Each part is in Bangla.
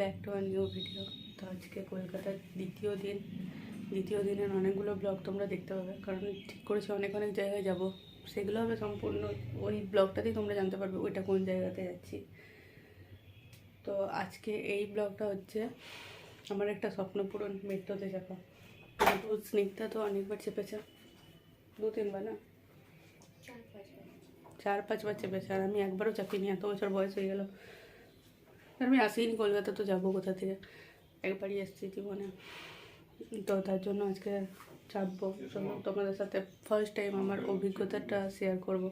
Back to our new video. তো আজকে কলকাতার দ্বিতীয় দিন। দ্বিতীয় দিনের অনেকগুলো ব্লগ তোমরা দেখতে পাবে। কারণ ঠিক করেছি অনেক অনেক জায়গায় যাব। সেগুলো হবে সম্পূর্ণ ওই ব্লগটাতেই তোমরা জানতে পারবে ওইটা কোন জায়গাতে যাচ্ছি। তো আজকে এই ব্লগটা হচ্ছে আমার একটা স্বপ্ন পূরণ মেট্রোতে চাপা কিন্তু স্নিগ্ধা তো অনেকবার চেপেছে। দু তিনবার না? চার পাঁচবার চেপেছে। আর আমি একবারও চাপিনি এত বছর বয়স হয়ে গেল। আমি আসিনি কলকাতা, তো যাব কোথা থেকে? একবারই এসেছি জীবনে। তো তার জন্য আজকে চাপবো তোমাদের সাথে ফার্স্ট টাইম আমার অভিজ্ঞতাটা শেয়ার করব।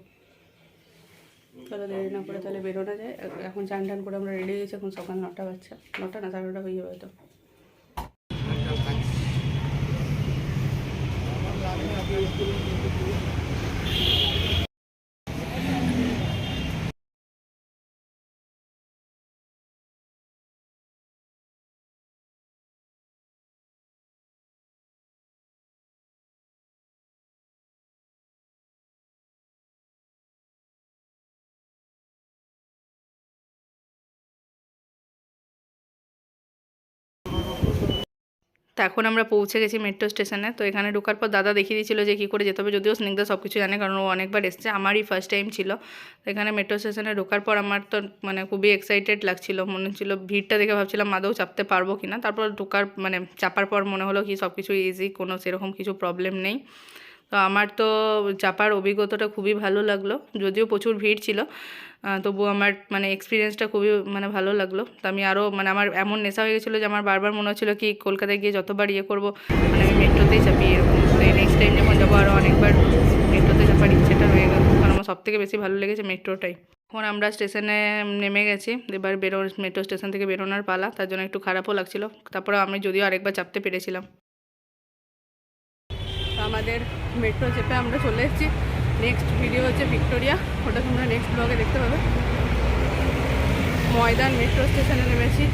তাহলে দেরি না করে তাহলে বেরোনো যায়। এখন চান টান করে আমরা রেডি হয়েছি এখন সকাল নটা বাচ্চা নটা না, সাড়ে নটা হয়ে যাবে তো তো এখন আমরা পৌঁছে গেছি মেট্রো স্টেশনে তো এখানে ঢোকার পর দাদা দেখিয়ে দিয়েছিল যে কী করে যেতে হবে। যদিও স্নিগ্ধা সব কিছু জানে, কারণ ও অনেকবার এসছে। আমারই ফার্স্ট টাইম ছিল। তো এখানে মেট্রো স্টেশনে ঢোকার পর আমার তো মানে খুবই এক্সাইটেড লাগছিল। মনে হচ্ছিল ভিড়টা দেখে ভাবছিলাম মাদেও চাপতে পারব কি না? তারপর ঢোকার মানে চাপার পর মনে হলো কি সব কিছু ইজি কোনো সেরকম কিছু প্রবলেম নেই। তো আমার তো চাপার অভিজ্ঞতাটা খুবই ভালো লাগল, যদিও প্রচুর ভিড় ছিল তবুও আমার মানে এক্সপিরিয়েন্সটা খুবই মানে ভালো লাগল। তো আমি আরও মানে আমার এমন নেশা হয়ে গেছিল যে আমার বারবার মনে হচ্ছিল কি কলকাতায় গিয়ে যতবার ইয়ে করব মানে আমি মেট্রোতেই চাপি এরকম নেক্সট টাইম যখন যাব আরও অনেকবার মেট্রোতে চাপার ইচ্ছেটা হয়ে গেল, কারণ আমার সবথেকে বেশি ভালো লেগেছে মেট্রোটাই। এখন আমরা স্টেশনে নেমে গেছি, এবার বেরো, মেট্রো স্টেশন থেকে বেরোনোর পালা, তার জন্য একটু খারাপও লাগছিল। তারপরে আমি যদিও আরেকবার চাপতে পেরেছিলাম। আমাদের মেট্রো চেপে আমরা চলে এসেছি। নেক্সট ভিডিও হচ্ছে ভিক্টোরিয়া। ওটা তোমরা নেক্সট ব্লগে দেখতে পাবে। ময়দান মেট্রো স্টেশনে নেমেছি।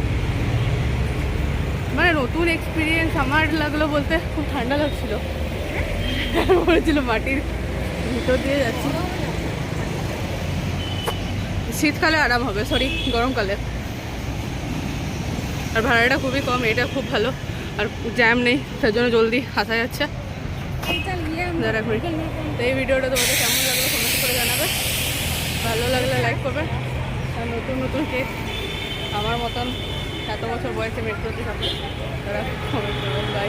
মানে নতুন এক্সপিরিয়েন্স আমার লাগল বলতে খুব ঠান্ডা লাগছিল। মনে মাটির ভিতর দিয়ে যাচ্ছি। শীতকালে আরাম হবে সরি গরমকালে। আর ভাড়াটা খুবই কম, এটা খুব ভালো। আর জ্যাম নেই, তার জন্য জলদি আসা যাচ্ছে। দাঁড়া ঘুরি তো এই ভিডিওটা তোমাদের কেমন লাগল কমেন্ট করে জানাবে। ভালো লাগলে লাইক করবে। আর নতুন নতুন কেক আমার মতন এত বছর বয়সে মেট্রোতে থাকবে তারা কমেন্ট করবে বাই